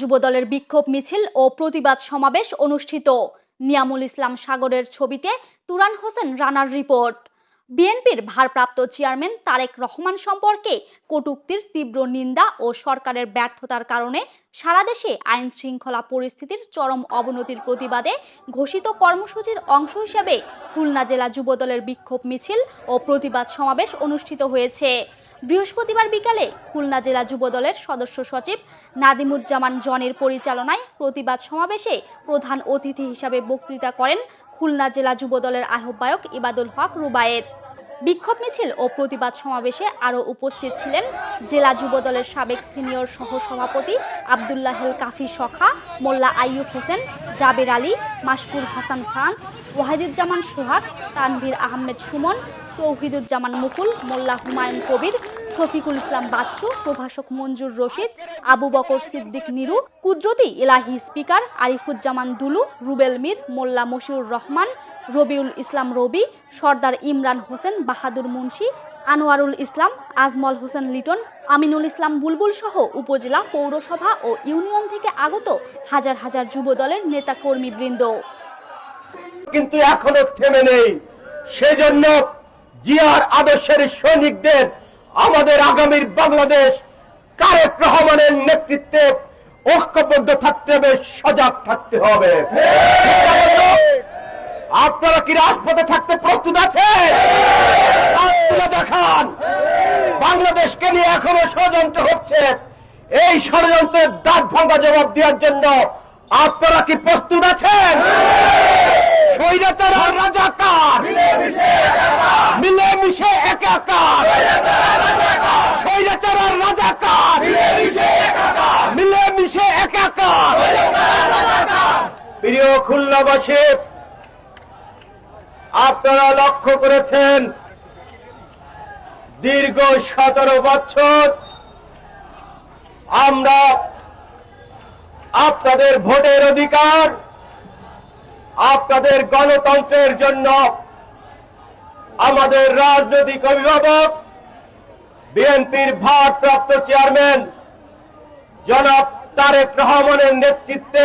যুবদলের বিক্ষোভ মিছিল ও প্রতিবাদ সমাবেশ অনুষ্ঠিত। নিয়ামুল ইসলাম সাগরের ছবিতে তুরান হোসেন রানার রিপোর্ট। বিএনপির ভারপ্রাপ্ত চেয়ারম্যান তারেক রহমান সম্পর্কে কটূক্তির তীব্র নিন্দা ও সরকারের ব্যর্থতার কারণে সারা দেশে আইন শৃঙ্খলা পরিস্থিতির চরম অবনতির প্রতিবাদে ঘোষিত কর্মসূচির অংশ হিসেবে খুলনা জেলা যুবদলের বিক্ষোভ মিছিল ও প্রতিবাদ সমাবেশ অনুষ্ঠিত হয়েছে। বৃহস্পতিবার বিকালে খুলনা জেলা যুবদলের সদস্য সচিব নাদিমুজ্জামান জনের পরিচালনায় প্রতিবাদ সমাবেশে প্রধান অতিথি হিসাবে বক্তৃতা করেন খুলনা জেলা যুবদলের আহ্বায়ক ইবাদুল হক রুবায়েত। বিক্ষোভ মিছিল ও প্রতিবাদ সমাবেশে আরও উপস্থিত ছিলেন জেলা যুবদলের সাবেক সিনিয়র সহসভাপতি আবদুল্লাহেল কাফি সখা, মোল্লা আইয়ুব হোসেন, জাবের আলী মাসকুর হাসান ফ্রান্স, ওয়াহিদুজ্জামান সোহাগ, তানভীর আহমেদ সুমন, তৌহিদুজ্জামান মুকুল, মোল্লা হুমায়ুন কবির শফিকুল ইসলাম বাচ্চু, প্রভাষক মঞ্জুর রশিদ, আবু বকর সিদ্দিক নিরু, কুদরতি ইলাহি স্পিকার আরিফুজ্জামান দুলু, রুবেল মির, মোল্লা মশিউর রহমান, রবিউল ইসলাম রবি, সর্দার ইমরান হোসেন, বাহাদুর মুন্সি, আনোয়ারুল ইসলাম, আজমল হোসেন লিটন, আমিনুল ইসলাম বুলবুল সহ উপজেলা পৌরসভা ও ইউনিয়ন থেকে আগত হাজার হাজার যুবদলের নেতা কর্মীবৃন্দ কিন্তু এখনও থেমে নেই। সেজন্য জিয়ার আদর্শের সৈনিকদের আমাদের আগামীর বাংলাদেশ কারেক রহমানের নেতৃত্বে ঐক্যবদ্ধ থাকতে হবে, সজাগ থাকতে হবে। আপনারা কি রাজপথে থাকতে প্রস্তুত আছেন? দেখান। বাংলাদেশকে নিয়ে এখনও ষড়যন্ত্র হচ্ছে। এই ষড়যন্ত্রের দাঁত ভাঙা জবাব দেওয়ার জন্য আপনারা কি প্রস্তুত আছেন? স্বৈরাচার রাজাকার। মিলেমিশে একাকার স্বৈরাচার আর রাজাকার মিলেমিশে একাকার প্রিয় খুলনাবাসী আপনারা লক্ষ্য করেছেন, দীর্ঘ সতেরো বছর আমরা আপনাদের ভোটের অধিকার, আপনাদের গণতন্ত্রের জন্য আমাদের রাজনৈতিক অভিভাবক, বিএনপির ভারপ্রাপ্ত চেয়ারম্যান জনাব তারেক রহমানের নেতৃত্বে